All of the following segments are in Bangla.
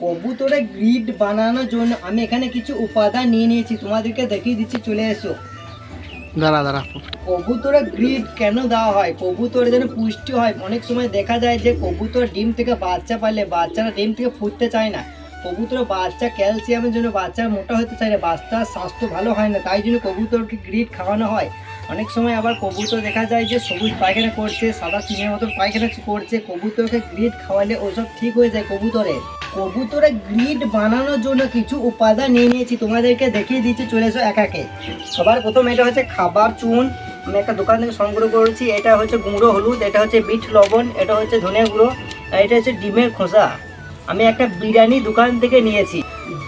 কবুতরে গ্রিড বানানোর জন্য আমি এখানে কিছু উপাদান নিয়ে নিয়েছি তোমাদেরকে দেখিয়ে দিচ্ছি চলে এসো। দাঁড়া দাঁড়া। কবুতরে গ্রিড কেন দেওয়া হয়? কবুতরের যেন পুষ্টি হয়। অনেক সময় দেখা যায় যে কবুতর ডিম থেকে বাচ্চা পারলে বাচ্চারা ডিম থেকে ফুটতে চায় না। কবুতরের বাচ্চা ক্যালসিয়ামের জন্য বাচ্চা মোটা হতে চায় না বাচ্চার স্বাস্থ্য ভালো হয় না তাই জন্য কবুতরকে গ্রিড খাওয়ানো হয়। অনেক সময় আবার কবুতর দেখা যায় যে সবুজ পায়খানা করছে, সাদা চিনের মতন পায়খানা করছে, কবুতরকে গ্রিড খাওয়ালে ওসব ঠিক হয়ে যায় কবুতরের কবুতরে গ্রিড বানানোর জন্য কিছু উপাদান নিয়ে নিয়েছি, তোমাদেরকে দেখিয়ে দিচ্ছি, চলে এসো এক একে। সবার প্রথম এটা হচ্ছে খাবার চুন। আমি একটা দোকান থেকে সংগ্রহ করেছি, এটা হচ্ছে গুঁড়ো, হলুদ, এটা হচ্ছে বিট, লবণ, এটা হচ্ছে ধনে গুঁড়ো এটা হচ্ছে ডিমের খোসা। আমি একটা বিরিয়ানি দোকান থেকে নিয়েছি।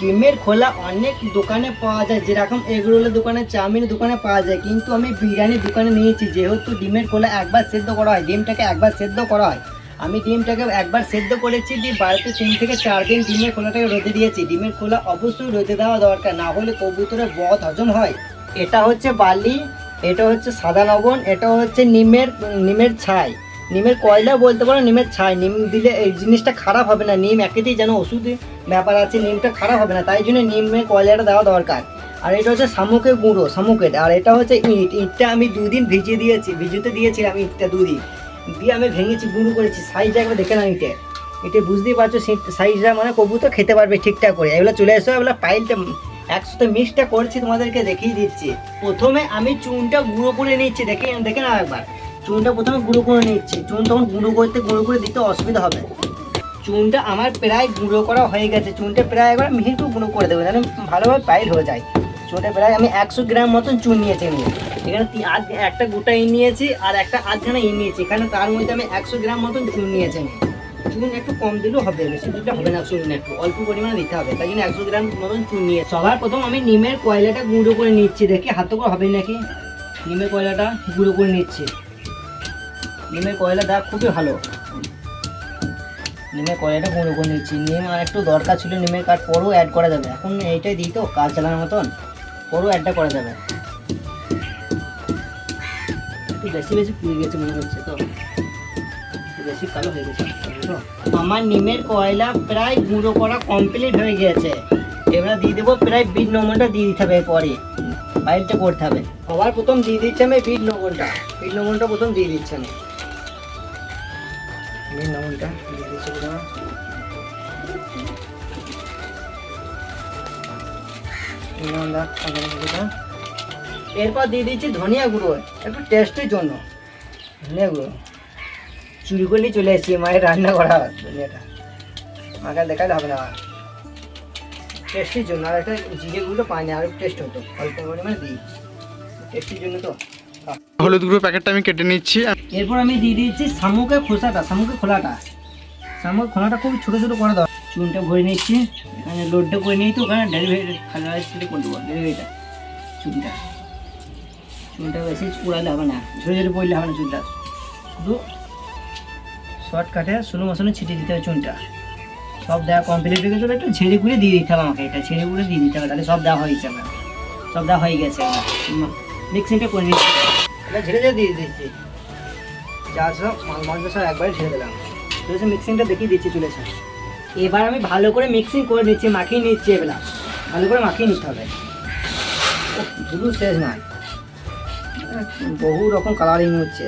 ডিমের খোলা অনেক দোকানে পাওয়া যায়, যেরকম এগরোলের দোকানে, চাউমিনের দোকানে পাওয়া যায়, কিন্তু আমি বিরিয়ানির দোকানে নিয়েছি, যেহেতু ডিমের খোলা একবার সেদ্ধ করা হয়, ডিমটাকে একবার সেদ্ধ করা হয়। আমি ডিমটাকে একবার সেদ্ধ করেছি, দিয়ে বাড়িতে তিন থেকে চার দিন ডিমের খোলাটাকে রোদে দিয়েছি। ডিমের খোলা অবশ্যই রোদে দেওয়া দরকার, না হলে কবুতরের বধ হজম হয়। এটা হচ্ছে বালি এটা হচ্ছে সাদা লবণ, এটা হচ্ছে নিমের নিমের ছাই। নিমের কয়লা বলতে পারো, নিমের ছাই, নিম দিলে এই জিনিসটা খারাপ হবে না, নিম একেতেই যেন ওষুধে ব্যাপার আছে, নিমটা খারাপ হবে না, তাই জন্য নিমের কয়লাটা দেওয়া দরকার। আর এটা হচ্ছে শামুকের গুঁড়ো, শামুকের, আর এটা হচ্ছে ইট, ইটটা আমি দুদিন ভিজিয়ে দিয়েছি, ভিজুতে দিয়েছিলাম ইটটা দুদিন। দিয়ে আমি ভেঙেছি, গুঁড়ো করেছি সাইজটা একবার দেখে না ইটে এটা বুঝতেই পারছ সাইজটা মানে কবুতর খেতে পারবে ঠিকঠাক করে। এগুলো চলে এসো, এগুলো পাইলটা একসাথে মিক্সটা করছি, তোমাদেরকে দেখিয়ে দিচ্ছি। প্রথমে আমি চুনটা গুঁড়ো করে নিচ্ছি, দেখে দেখে নাও একবার। চুনটা প্রথমে গুঁড়ো করে নিচ্ছি। চুন তখন গুঁড়ো করতে গুঁড়ো করে দিতে অসুবিধা হবে। চুনটা আমার প্রায় গুঁড়ো করা হয়ে গেছে। চুনটা প্রায় একবার মিহিটু গুঁড়ো করে দেবো, যেন ভালোভাবে পাইল হয়ে যায়। চুনটা প্রায় আমি একশো গ্রাম মতন চুন নিয়েছি আমি। এখানে একটা গোটা ইন নিয়েছি আর একটা আধখানা ইন নিয়েছি। এখানে তার মধ্যে আমি একশো গ্রাম মতন চুন নিয়েছি চুন একটু কম দিলেও হবে, বেশি দিলে হবে না চুন একটু। অল্প পরিমাণে দিতে হবে, তাই জন্য একশো গ্রাম মতন চুন নিয়ে সবার প্রথম আমি নিমের কয়লাটা গুঁড়ো করে নিচ্ছি। দেখি হাতে করে হবে নাকি? নিমের কয়লাটা গুঁড়ো করে নিচ্ছি। নিমের কয়লা দেওয়া খুবই ভালো। নিমের কয়লাটা গুঁড়ো করে নিচ্ছি। নিম আর একটু দরকার ছিল নিমের কাঠ, পরও অ্যাড করা যাবে। এখন এইটাই দিই তো, কাজ চালানোর মতন। পরও অ্যাডটা করা যাবে। একটু বেশি বেশি পুড়ে গেছে মনে হচ্ছে তো। বেশি কালো হয়ে গেছে আমার নিমের কয়লা প্রায় গুঁড়ো করা কমপ্লিট হয়ে গেছে এবার দিয়ে দেবো প্রায় বিট লবণটা দিয়ে দিতে হবে পরে। বাইরটা করতে হবে। সবার প্রথম দিয়ে দিচ্ছি আমি বিট লবণটা। বিট লবণটা প্রথম দিয়ে দিচ্ছি আমি। লবণটা দিয়ে দিচ্ছি। এরপর দিয়ে দিচ্ছি ধনিয়া গুঁড়ো, একটু টেস্টের জন্য। ধনিয়া গুঁড়ো। চুরি করলেই চলে এসেছি মায়ের রান্না করা ধনিয়াটা। আমাকে দেখালে হবে না। টেস্টের জন্য, আর একটা জিরে গুঁড়ো পানি আর টেস্ট হতো। অল্প পরিমাণে দিই টেস্টের জন্য তো। হলুদ গুঁড়ো প্যাকেটটা আমি কেটে নিচ্ছি। এরপর আমি দিয়ে দিচ্ছি শামুকের খোসাটা, শামুকের খোলাটা। শামুকের খোলাটা খুব ছোটো ছোটো করে দাও চুনটা ভরে নিচ্ছি। এখানে লোডটা করে নিই তো ওখানে ডেলিভারি খালি সেটা করে দেবো ডেলিভারিটা চুনটা। চুনটা বেশি উড়ালে হবে না, ঝরে ঝরে পড়লে হবে না চুনটা। শুধু শর্টকাটে সুলো মশনে ছিটিয়ে দিতে হবে চুনটা। সব দেওয়া কমপ্লিট হয়ে গেছে, একটু ঝেড়ে গুঁড়ে দিয়ে দিতে হবে আমাকে এটা, ঝেড়ে গুঁড়ে দিয়ে দিতে হবে, তাহলে সব দেওয়া হয়ে যাবে। সব দেওয়া হয়ে গেছে মিক্সিংটা করে নিচ্ছি এটা ঝেড়ে ঝেড়ে দিয়ে দিচ্ছি যা সব মাল মশলা সব একবারে ছেড়ে দিলাম। চলেছে মিক্সিংটা দেখিয়ে দিচ্ছি চলেছে এবার আমি ভালো করে মিক্সিং করে নিচ্ছি, মাখিয়ে নিচ্ছি এবেলা ভালো করে মাখিয়ে নিতে হবে। শুধু শেষ নয়। বহু রকম কালারিং হচ্ছে।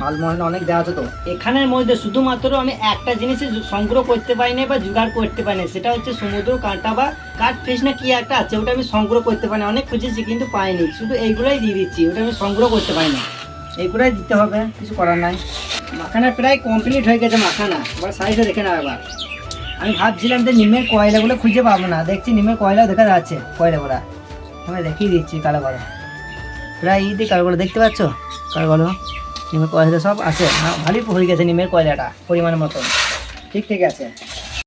মাল মশলা অনেক দেওয়া আছে তো। এখানের মধ্যে শুধুমাত্র আমি একটা জিনিস সংগ্রহ করতে পারি না বা জোগাড় করতে পারি না সেটা হচ্ছে সমুদ্র কাঁটা বা কাঠ ফিস না কি একটা আছে ওটা আমি সংগ্রহ করতে পারি না অনেক খুঁজেছি কিন্তু পাইনি। শুধু এইগুলোই দিয়ে দিচ্ছি ওটা আমি সংগ্রহ করতে পারি না এইগুলোই দিতে হবে কিছু করার নাই। মাখানা প্রায় কমপ্লিট হয়ে গেছে মাখানা। এবার সাইজটা দেখে নাও এবার আমি ভাবছিলাম যে নিমের কয়লাগুলো খুঁজে পাবো না। দেখছি নিমের কয়লা দেখা যাচ্ছে কয়লাগুলা। আমি দেখিয়ে দিচ্ছি কালো কালো। প্রায় ইদি কালোগুলো দেখতে পাচ্ছ? কালোগুলো নিমের কয়লা সব আছে। ভালোই পড়ে গেছে নিমের কয়লাটা, পরিমাণ মতন। ঠিক ঠিক আছে।